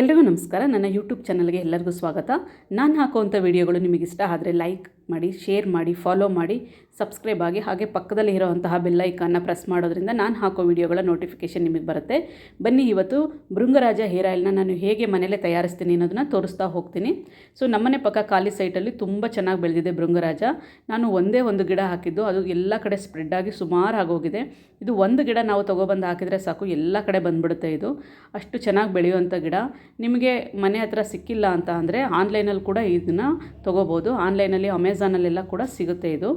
ಎಲ್ರಿಗೂ ನಮಸ್ಕಾರ. ನನ್ನ ಯೂಟ್ಯೂಬ್ ಚಾನಲ್ಗೆ ಎಲ್ಲರಿಗೂ ಸ್ವಾಗತ. ನಾನು ಹಾಕುವಂಥ ವಿಡಿಯೋಗಳು ನಿಮಗಿಷ್ಟ ಆದರೆ ಲೈಕ್ ಮಾಡಿ ಶೇರ್ ಮಾಡಿ ಫಾಲೋ ಮಾಡಿ ಸಬ್ಸ್ಕ್ರೈಬ್ ಆಗಿ ಹಾಗೆ ಪಕ್ಕದಲ್ಲಿ ಇರೋವಂತಹ ಬೆಲ್ ಐಕಾನ್ನ ಪ್ರೆಸ್ ಮಾಡೋದ್ರಿಂದ ನಾನು ಹಾಕೋ ವಿಡಿಯೋಗಳ ನೋಟಿಫಿಕೇಷನ್ ನಿಮಗೆ ಬರುತ್ತೆ. ಬನ್ನಿ ಇವತ್ತು ಭೃಂಗರಾಜ ಹೇರ್ ಆಯಿಲ್ನ ನಾನು ಹೇಗೆ ಮನೇಲೆ ತಯಾರಿಸ್ತೀನಿ ಅನ್ನೋದನ್ನ ತೋರಿಸ್ತಾ ಹೋಗ್ತೀನಿ. ಸೊ ನಮ್ಮನೆ ಪಕ್ಕ ಖಾಲಿ ಸೈಟಲ್ಲಿ ತುಂಬ ಚೆನ್ನಾಗಿ ಬೆಳೆದಿದೆ ಭೃಂಗರಾಜ. ನಾನು ಒಂದೇ ಒಂದು ಗಿಡ ಹಾಕಿದ್ದು, ಅದು ಎಲ್ಲ ಕಡೆ ಸ್ಪ್ರೆಡ್ ಆಗಿ ಸುಮಾರು ಆಗೋಗಿದೆ. ಇದು ಒಂದು ಗಿಡ ನಾವು ತೊಗೊಬಂದು ಹಾಕಿದರೆ ಸಾಕು, ಎಲ್ಲ ಕಡೆ ಬಂದ್ಬಿಡುತ್ತೆ ಇದು. ಅಷ್ಟು ಚೆನ್ನಾಗಿ ಬೆಳೆಯುವಂಥ ಗಿಡ. ನಿಮಗೆ ಮನೆ ಹತ್ರ ಸಿಕ್ಕಿಲ್ಲ ಅಂತ ಅಂದರೆ ಆನ್ಲೈನಲ್ಲಿ ಕೂಡ ಇದನ್ನು ತೊಗೋಬೋದು. ಆನ್ಲೈನಲ್ಲಿ ಅಮೆಝಾನಲ್ಲೆಲ್ಲ ಕೂಡ ಸಿಗುತ್ತೆ ಇದು.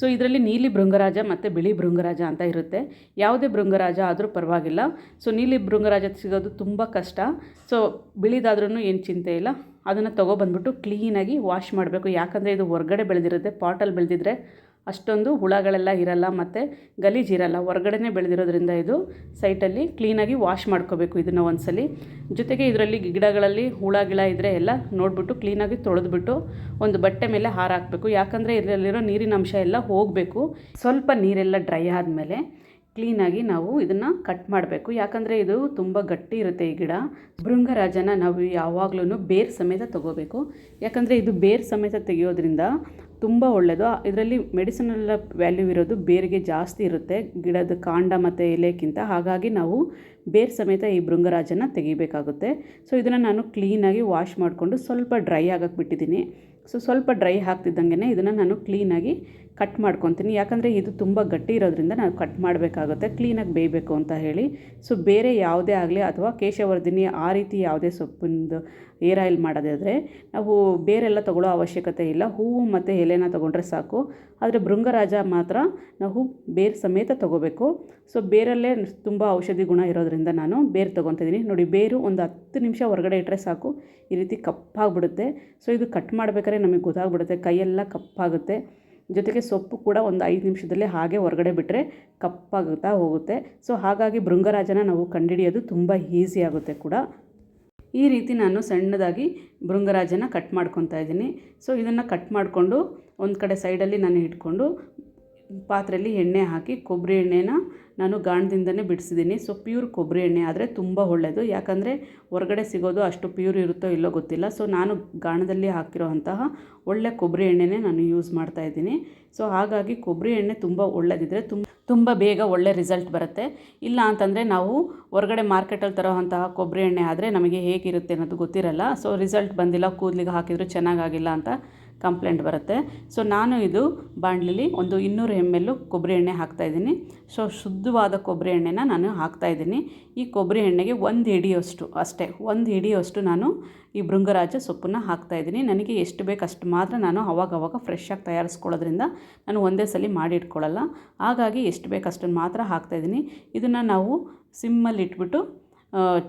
ಸೊ ಇದರಲ್ಲಿ ನೀಲಿ ಭೃಂಗರಾಜ ಮತ್ತು ಬಿಳಿ ಭೃಂಗರಾಜ ಅಂತ ಇರುತ್ತೆ. ಯಾವುದೇ ಭೃಂಗರಾಜ ಆದರೂ ಪರವಾಗಿಲ್ಲ. ಸೊ ನೀಲಿ ಭೃಂಗರಾಜ ಸಿಗೋದು ತುಂಬ ಕಷ್ಟ. ಸೊ ಬಿಳಿದಾದ್ರೂ ಏನು ಚಿಂತೆ ಇಲ್ಲ. ಅದನ್ನು ತೊಗೊಬಂದ್ಬಿಟ್ಟು ಕ್ಲೀನಾಗಿ ವಾಶ್ ಮಾಡಬೇಕು. ಯಾಕಂದರೆ ಇದು ಹೊರ್ಗಡೆ ಬೆಳೆದಿರುತ್ತೆ ಪಾಟಲ್ಲಿ ಬೆಳೆದಿದ್ರೆ ಅಷ್ಟೊಂದು ಹುಳಗಳೆಲ್ಲ ಇರಲ್ಲ ಮತ್ತು ಗಲೀಜು ಇರಲ್ಲ. ಹೊರಗಡೆನೇ ಬೆಳೆದಿರೋದ್ರಿಂದ ಇದು ಸೈಟಲ್ಲಿ ಕ್ಲೀನಾಗಿ ವಾಶ್ ಮಾಡ್ಕೋಬೇಕು ಇದನ್ನು ಒಂದ್ಸಲಿ. ಜೊತೆಗೆ ಇದರಲ್ಲಿ ಗಿಡಗಳಲ್ಲಿ ಹುಳ, ಗಿಳ ಇದ್ದರೆ ಎಲ್ಲ ನೋಡಿಬಿಟ್ಟು ಕ್ಲೀನಾಗಿ ತೊಳೆದ್ಬಿಟ್ಟು ಒಂದು ಬಟ್ಟೆ ಮೇಲೆ ಹಾರ ಹಾಕಬೇಕು. ಯಾಕಂದರೆ ಇದರಲ್ಲಿರೋ ನೀರಿನ ಅಂಶ ಎಲ್ಲ ಹೋಗಬೇಕು. ಸ್ವಲ್ಪ ನೀರೆಲ್ಲ ಡ್ರೈ ಆದಮೇಲೆ ಕ್ಲೀನಾಗಿ ನಾವು ಇದನ್ನು ಕಟ್ ಮಾಡಬೇಕು. ಯಾಕಂದರೆ ಇದು ತುಂಬ ಗಟ್ಟಿ ಇರುತ್ತೆ ಈ ಗಿಡ. ಭೃಂಗರಾಜನ ನಾವು ಯಾವಾಗಲೂ ಬೇರು ಸಮೇತ ತಗೋಬೇಕು. ಯಾಕಂದರೆ ಇದು ಬೇರು ಸಮೇತ ತೆಗೆಯೋದ್ರಿಂದ ತುಂಬ ಒಳ್ಳೆಯದು ಇದರಲ್ಲಿ ಮೆಡಿಸಿನಲ್ ವ್ಯಾಲ್ಯೂ ಇರೋದು ಬೇರಿಗೆ ಜಾಸ್ತಿ ಇರುತ್ತೆ. ಗಿಡದ ಕಾಂಡ ಮತ್ತು ಎಲೆಕ್ಕಿಂತ. ಹಾಗಾಗಿ ನಾವು ಬೇರ್ ಸಮೇತ ಈ ಭೃಂಗರಾಜನ್ನು ತೆಗಿಬೇಕಾಗುತ್ತೆ. ಸೊ ಇದನ್ನು ನಾನು ಕ್ಲೀನಾಗಿ ವಾಶ್ ಮಾಡಿಕೊಂಡು ಸ್ವಲ್ಪ ಡ್ರೈ ಆಗಕ್ಕೆ ಬಿಟ್ಟಿದ್ದೀನಿ. ಸೊ ಸ್ವಲ್ಪ ಡ್ರೈ ಹಾಕ್ತಿದ್ದಂಗೆ ಇದನ್ನು ನಾನು ಕ್ಲೀನಾಗಿ ಕಟ್ ಮಾಡ್ಕೊತೀನಿ. ಯಾಕಂದರೆ ಇದು ತುಂಬ ಗಟ್ಟಿ ಇರೋದ್ರಿಂದ ನಾನು ಕಟ್ ಮಾಡಬೇಕಾಗುತ್ತೆ. ಕ್ಲೀನಾಗಿ ಬೇಯಬೇಕು ಅಂತ ಹೇಳಿ. ಸೊ ಬೇರೆ ಯಾವುದೇ ಆಗಲಿ ಅಥವಾ ಕೇಶವರ್ಧಿನಿ ಆ ರೀತಿ ಯಾವುದೇ ಸೊಪ್ಪಿಂದು ಏರ್ ಆಯಿಲ್ ಮಾಡೋದಾದರೆ ನಾವು ಬೇರೆಲ್ಲ ತೊಗೊಳ್ಳೋ ಅವಶ್ಯಕತೆ ಇಲ್ಲ. ಹೂವು ಮತ್ತು ಎಲೆನ ತೊಗೊಂಡ್ರೆ ಸಾಕು. ಆದರೆ ಭೃಂಗರಾಜ ಮಾತ್ರ ನಾವು ಬೇರು ಸಮೇತ ತೊಗೋಬೇಕು. ಸೊ ಬೇರಲ್ಲೇ ತುಂಬ ಔಷಧಿ ಗುಣ ಇರೋದ್ರಿಂದ ನಾನು ಬೇರು ತೊಗೊತಿದ್ದೀನಿ. ನೋಡಿ, ಬೇರು ಒಂದು ಹತ್ತು ನಿಮಿಷ ಹೊರಗಡೆ ಇಟ್ಟರೆ ಸಾಕು. ಈ ರೀತಿ ಕಪ್ಪಾಗಿಬಿಡುತ್ತೆ. ಸೊ ಇದು ಕಟ್ ಮಾಡಬೇಕಾದ್ರೆ ನಮಗೆ ಗೊತ್ತಾಗ್ಬಿಡುತ್ತೆ. ಕೈಯೆಲ್ಲ ಕಪ್ಪಾಗುತ್ತೆ. ಜೊತೆಗೆ ಸೊಪ್ಪು ಕೂಡ ಒಂದು ಐದು ನಿಮಿಷದಲ್ಲೇ ಹಾಗೆ ಹೊರಗಡೆ ಬಿಟ್ಟರೆ ಕಪ್ಪಾಗುತ್ತಾ ಹೋಗುತ್ತೆ. ಸೊ ಹಾಗಾಗಿ ಭೃಂಗರಾಜನ ನಾವು ಕಂಡುಹಿಡಿಯೋದು ತುಂಬ ಈಸಿ ಆಗುತ್ತೆ ಕೂಡ. ಈ ರೀತಿ ನಾನು ಸಣ್ಣದಾಗಿ ಭೃಂಗರಾಜನ ಕಟ್ ಮಾಡ್ಕೊತಾ ಇದ್ದೀನಿ. ಸೊ ಇದನ್ನು ಕಟ್ ಮಾಡಿಕೊಂಡು ಒಂದು ಕಡೆ ಸೈಡಲ್ಲಿ ನಾನು ಇಟ್ಕೊಂಡು ಪಾತ್ರೆಯಲ್ಲಿ ಎಣ್ಣೆ ಹಾಕಿ ಕೊಬ್ಬರಿ ಎಣ್ಣೆನ ನಾನು ಗಾಣದಿಂದನೇ ಬಿಡಿಸಿದ್ದೀನಿ. ಸೊ ಪ್ಯೂರ್ ಕೊಬ್ಬರಿ ಎಣ್ಣೆ ಆದರೆ ತುಂಬ ಒಳ್ಳೆಯದು ಯಾಕಂದರೆ ಹೊರಗಡೆ ಸಿಗೋದು ಅಷ್ಟು ಪ್ಯೂರ್ ಇರುತ್ತೋ ಇಲ್ಲೋ ಗೊತ್ತಿಲ್ಲ. ಸೊ ನಾನು ಗಾಣದಲ್ಲಿ ಹಾಕಿರೋ ಅಂತಹ ಒಳ್ಳೆ ಕೊಬ್ಬರಿ ಎಣ್ಣೆನೇ ನಾನು ಯೂಸ್ ಮಾಡ್ತಾ ಇದ್ದೀನಿ. ಸೊ ಹಾಗಾಗಿ ಕೊಬ್ಬರಿ ಎಣ್ಣೆ ತುಂಬ ಒಳ್ಳೆದಿದ್ರೆ ತುಂಬ ತುಂಬ ಬೇಗ ಒಳ್ಳೆ ರಿಸಲ್ಟ್ ಬರುತ್ತೆ. ಇಲ್ಲ ಅಂತಂದರೆ ನಾವು ಹೊರಗಡೆ ಮಾರ್ಕೆಟಲ್ಲಿ ತರೋವಂತಹ ಕೊಬ್ಬರಿ ಎಣ್ಣೆ ಆದರೆ ನಮಗೆ ಹೇಗಿರುತ್ತೆ ಅನ್ನೋದು ಗೊತ್ತಿರಲ್ಲ. ಸೊ ರಿಸಲ್ಟ್ ಬಂದಿಲ್ಲ, ಕೂದಲಿಗೆ ಹಾಕಿದರೂ ಚೆನ್ನಾಗಾಗಿಲ್ಲ ಅಂತ ಕಂಪ್ಲೇಂಟ್ ಬರುತ್ತೆ. ಸೊ ನಾನು ಇದು ಬಾಣಲಿಲಿ ಒಂದು ಇನ್ನೂರು ಎಂ ಎಲ್ಲು ಕೊಬ್ಬರಿ ಎಣ್ಣೆ ಹಾಕ್ತಾಯಿದ್ದೀನಿ ಸೊ ಶುದ್ಧವಾದ ಕೊಬ್ಬರಿ ಎಣ್ಣೆನ ನಾನು ಹಾಕ್ತಾಯಿದ್ದೀನಿ ಈ ಕೊಬ್ಬರಿ ಎಣ್ಣೆಗೆ ಒಂದು ಹಿಡಿಯೋಷ್ಟು ಅಷ್ಟೇ, ಒಂದು ಹಿಡಿಯೋಷ್ಟು ನಾನು ಈ ಭೃಂಗರಾಜ ಸೊಪ್ಪನ್ನು ಹಾಕ್ತಾಯಿದ್ದೀನಿ ನನಗೆ ಎಷ್ಟು ಬೇಕು ಅಷ್ಟು ಮಾತ್ರ ನಾನು ಅವಾಗ ಅವಾಗ ಫ್ರೆಶ್ಶಾಗಿ ತಯಾರಿಸ್ಕೊಳ್ಳೋದ್ರಿಂದ ನಾನು ಒಂದೇ ಸಲ ಮಾಡಿ ಇಟ್ಕೊಳ್ಳಲ್ಲ. ಹಾಗಾಗಿ ಎಷ್ಟು ಬೇಕು ಅಷ್ಟನ್ನು ಮಾತ್ರ ಹಾಕ್ತಾಯಿದ್ದೀನಿ ಇದನ್ನು ನಾವು ಸಿಮ್ಮಲ್ಲಿ ಇಟ್ಬಿಟ್ಟು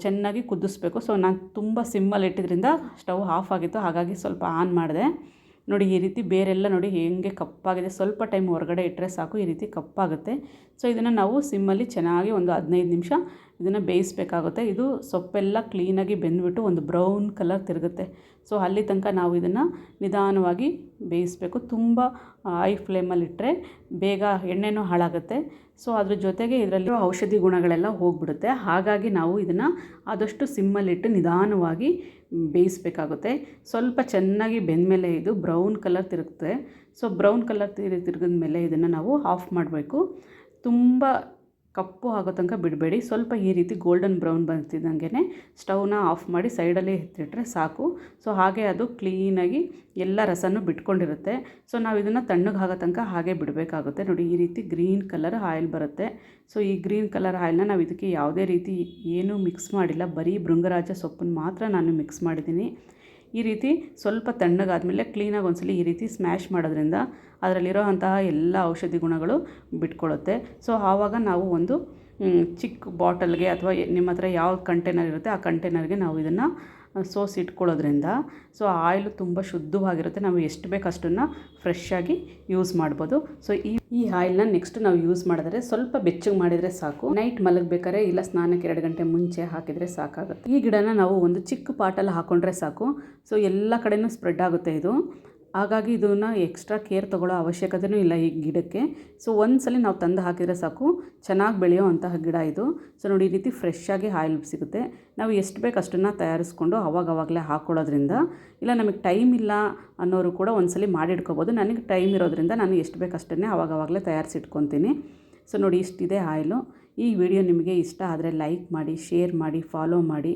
ಚೆನ್ನಾಗಿ ಕುದಿಸ್ಬೇಕು. ಸೊ ನಾನು ತುಂಬ ಸಿಮ್ಮಲ್ಲಿ ಇಟ್ಟಿದ್ರಿಂದ ಸ್ಟವ್ ಆಫ್ ಆಗಿತ್ತು. ಹಾಗಾಗಿ ಸ್ವಲ್ಪ ಆನ್ ಮಾಡಿದೆ. ನೋಡಿ ಈ ರೀತಿ ಬೇರೆಲ್ಲ ನೋಡಿ ಹೇಗೆ ಕಪ್ಪಾಗಿದೆ. ಸ್ವಲ್ಪ ಟೈಮ್ ಹೊರಗಡೆ ಇಟ್ಟರೆ ಸಾಕು, ಈ ರೀತಿ ಕಪ್ಪಾಗುತ್ತೆ. ಸೊ ಇದನ್ನು ನಾವು ಸಿಮ್ಮಲ್ಲಿ ಚೆನ್ನಾಗಿ ಒಂದು ಹದಿನೈದು ನಿಮಿಷ ಇದನ್ನು ಬೇಯಿಸಬೇಕಾಗುತ್ತೆ. ಇದು ಸೊಪ್ಪೆಲ್ಲ ಕ್ಲೀನಾಗಿ ಬೆಂದ್ಬಿಟ್ಟು ಒಂದು ಬ್ರೌನ್ ಕಲರ್ ತಿರುಗುತ್ತೆ. ಸೊ, ಅಲ್ಲಿ ತನಕ ನಾವು ಇದನ್ನು ನಿಧಾನವಾಗಿ ಬೇಯಿಸಬೇಕು. ತುಂಬ ಐ ಫ್ಲೇಮಲ್ಲಿಟ್ಟರೆ ಬೇಗ ಎಣ್ಣೆನೂ ಹಾಳಾಗುತ್ತೆ. ಸೊ, ಅದ್ರ ಜೊತೆಗೆ ಇದರಲ್ಲಿ ಔಷಧಿ ಗುಣಗಳೆಲ್ಲ ಹೋಗಿಬಿಡುತ್ತೆ. ಹಾಗಾಗಿ ನಾವು ಇದನ್ನು ಆದಷ್ಟು ಸಿಮ್ಮಲ್ಲಿಟ್ಟು ನಿಧಾನವಾಗಿ ಬೇಯಿಸಬೇಕಾಗುತ್ತೆ. ಸ್ವಲ್ಪ ಚೆನ್ನಾಗಿ ಬೆಂದಮೇಲೆ ಇದು ಬ್ರೌನ್ ಕಲರ್ ತಿರುಗುತ್ತೆ. ಸೊ, ಬ್ರೌನ್ ಕಲರ್ ತಿರು ತಿರುಗಿದ ಮೇಲೆ ಇದನ್ನು ನಾವು ಆಫ್ ಮಾಡಬೇಕು. ತುಂಬ ಕಪ್ಪು ಆಗೋ ತನಕ ಬಿಡಬೇಡಿ. ಸ್ವಲ್ಪ ಈ ರೀತಿ ಗೋಲ್ಡನ್ ಬ್ರೌನ್ ಬರ್ತಿದ್ದಂಗೆ ಸ್ಟವ್ನ ಆಫ್ ಮಾಡಿ ಸೈಡಲ್ಲೇ ಎತ್ತಿಟ್ರೆ ಸಾಕು. ಸೊ ಹಾಗೆ ಅದು ಕ್ಲೀನಾಗಿ ಎಲ್ಲ ರಸನೂ ಬಿಟ್ಕೊಂಡಿರುತ್ತೆ. ಸೊ ನಾವು ಇದನ್ನು ತಣ್ಣಗೆ ಆಗೋ ತನಕ ಹಾಗೆ ಬಿಡಬೇಕಾಗುತ್ತೆ. ನೋಡಿ, ಈ ರೀತಿ ಗ್ರೀನ್ ಕಲರ್ ಆಯಿಲ್ ಬರುತ್ತೆ. ಸೊ ಈ ಗ್ರೀನ್ ಕಲರ್ ಆಯಿಲ್ನ ನಾವು ಇದಕ್ಕೆ ಯಾವುದೇ ರೀತಿ ಏನೂ ಮಿಕ್ಸ್ ಮಾಡಿಲ್ಲ. ಬರೀ ಭೃಂಗರಾಜ ಸೊಪ್ಪನ್ನು ಮಾತ್ರ ನಾನು ಮಿಕ್ಸ್ ಮಾಡಿದ್ದೀನಿ. ಈ ರೀತಿ ಸ್ವಲ್ಪ ತಣ್ಣಗಾದಮೇಲೆ ಕ್ಲೀನಾಗಿ ಒಂದ್ಸಲಿ ಈ ರೀತಿ ಸ್ಮ್ಯಾಶ್ ಮಾಡೋದ್ರಿಂದ ಅದರಲ್ಲಿರೋ ಅಂತಹ ಎಲ್ಲ ಔಷಧಿ ಗುಣಗಳು ಬಿಟ್ಕೊಳ್ಳುತ್ತೆ ಸೊ ಆವಾಗ ನಾವು ಒಂದು ಚಿಕ್ಕ ಬಾಟಲ್ಗೆ ಅಥವಾ ನಿಮ್ಮ ಹತ್ರ ಯಾವ ಕಂಟೈನರ್ ಇರುತ್ತೆ ಆ ಕಂಟೈನರ್ಗೆ ನಾವು ಇದನ್ನು ಸೋಸಿ ಇಟ್ಕೊಳ್ಳೋದ್ರಿಂದ ಸೊ ಆಯಿಲು ತುಂಬ ಶುದ್ಧವಾಗಿರುತ್ತೆ. ನಾವು ಎಷ್ಟು ಬೇಕು ಅಷ್ಟನ್ನು ಫ್ರೆಶ್ಶಾಗಿ ಯೂಸ್ ಮಾಡ್ಬೋದು. ಸೊ ಈ ಈ ಆಯಿಲ್ನ ನೆಕ್ಸ್ಟ್ ನಾವು ಯೂಸ್ ಮಾಡಿದ್ರೆ ಸ್ವಲ್ಪ ಬೆಚ್ಚಗೆ ಮಾಡಿದರೆ ಸಾಕು. ನೈಟ್ ಮಲಗಬೇಕಾದ್ರೆ ಇಲ್ಲ ಸ್ನಾನಕ್ಕೆ ಎರಡು ಗಂಟೆ ಮುಂಚೆ ಹಾಕಿದರೆ ಸಾಕಾಗುತ್ತೆ. ಈ ಗಿಡನ ನಾವು ಒಂದು ಚಿಕ್ಕ ಪಾಟಲ್ಲಿ ಹಾಕ್ಕೊಂಡ್ರೆ ಸಾಕು. ಸೊ ಎಲ್ಲ ಕಡೆನೂ ಸ್ಪ್ರೆಡ್ ಆಗುತ್ತೆ ಇದು. ಹಾಗಾಗಿ ಇದನ್ನು ಎಕ್ಸ್ಟ್ರಾ ಕೇರ್ ತೊಗೊಳ್ಳೋ ಅವಶ್ಯಕತೆಯೂ ಇಲ್ಲ ಈ ಗಿಡಕ್ಕೆ. ಸೊ ಒಂದು ಸಲ ನಾವು ತಂದು ಹಾಕಿದರೆ ಸಾಕು. ಚೆನ್ನಾಗಿ ಬೆಳೆಯೋ ಅಂತಹ ಗಿಡ ಇದು. ಸೊ ನೋಡಿ ಈ ರೀತಿ ಫ್ರೆಶ್ ಆಗಿ ಆಯಿಲ್ ಸಿಗುತ್ತೆ. ನಾವು ಎಷ್ಟು ಬೇಕು ಅಷ್ಟನ್ನು ತಯಾರಿಸ್ಕೊಂಡು ಅವಾಗವಾಗಲೇ ಹಾಕ್ಕೊಳ್ಳೋದ್ರಿಂದ ಇಲ್ಲ, ನಮಗೆ ಟೈಮ್ ಇಲ್ಲ ಅನ್ನೋರು ಕೂಡ ಒಂದ್ಸಲಿ ಮಾಡಿಟ್ಕೋಬೋದು ನನಗೆ ಟೈಮ್ ಇರೋದ್ರಿಂದ ನಾನು ಎಷ್ಟು ಬೇಕು ಅಷ್ಟನ್ನೇ ಅವಾಗವಾಗಲೇ ತಯಾರಿಸಿಟ್ಕೊತೀನಿ. ಸೊ ನೋಡಿ ಇಷ್ಟಿದೆ ಆಯಿಲು ಈ ವಿಡಿಯೋ ನಿಮಗೆ ಇಷ್ಟ ಆದರೆ ಲೈಕ್ ಮಾಡಿ ಶೇರ್ ಮಾಡಿ ಫಾಲೋ ಮಾಡಿ.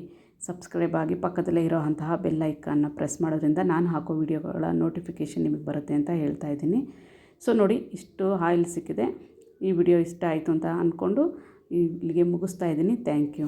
ಸಬ್ಸ್ಕ್ರೈಬ್ ಆಗಿ ಪಕ್ಕದಲ್ಲೇ ಇರೋ ಅಂತಹ ಬೆಲ್ ಐಕನ್ನ ಪ್ರೆಸ್ ಮಾಡೋದ್ರಿಂದ ನಾನು ಹಾಕೋ ವಿಡಿಯೋಗಳ ನೋಟಿಫಿಕೇಷನ್ ನಿಮಗೆ ಬರುತ್ತೆ ಅಂತ ಹೇಳ್ತಾ ಇದ್ದೀನಿ. ಸೊ ನೋಡಿ, ಇಷ್ಟು ಆಯಿಲ್ ಸಿಕ್ಕಿದೆ. ಈ ವಿಡಿಯೋ ಇಷ್ಟ ಆಯಿತು ಅಂತ ಅಂದ್ಕೊಂಡು ಇಲ್ಲಿಗೆ ಮುಗಿಸ್ತಾ ಇದ್ದೀನಿ. Thank you.